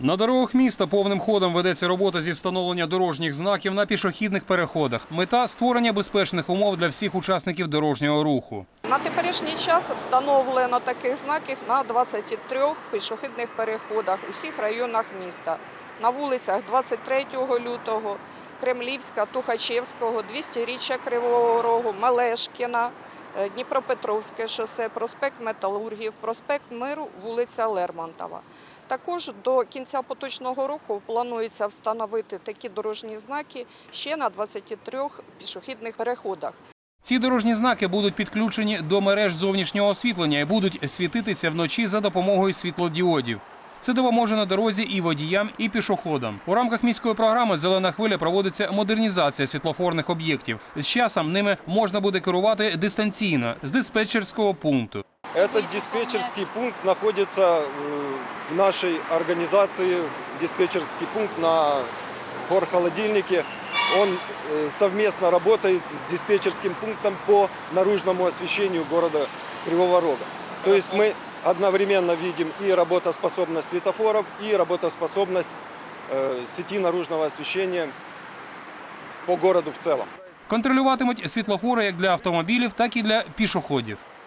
На дорогах міста повним ходом ведеться робота зі встановлення дорожніх знаків на пішохідних переходах. Мета створення безпечних умов для всіх учасників дорожнього руху. На теперішній час встановлено таких знаків на 23 пішохідних переходах у всіх районах міста. На вулицях 23 лютого, Кремлівська, Тухачевського, 200-річчя Кривого Рогу, Мелешкіна, е, Дніпропетровське шосе, проспект Металургів, проспект Миру, вулиця Лермонтова. Також до кінця поточного року планується встановити такі дорожні знаки ще на 23 пішохідних переходах. Ці дорожні знаки будуть підключені до мереж зовнішнього освітлення і будуть світитися вночі за допомогою світлодіодів. Це допоможе на дорозі і водіям, і пішоходам. У рамках міської програми Зелена хвиля проводиться модернізація світлофорних об'єктів. З часом ними можна буде керувати дистанційно з диспетчерського пункту. Этот диспетчерский пункт находится э, в нашей организации, диспетчерский пункт на горхолодильнике. Он э, совместно работает с диспетчерским пунктом по наружному освещению города Кривого Рога. То есть мы одновременно видим и работоспособность светофоров, и работоспособность э, сети наружного освещения по городу в целом. Контролюватимуть світлофори як для автомобілів, так і для пішоходів.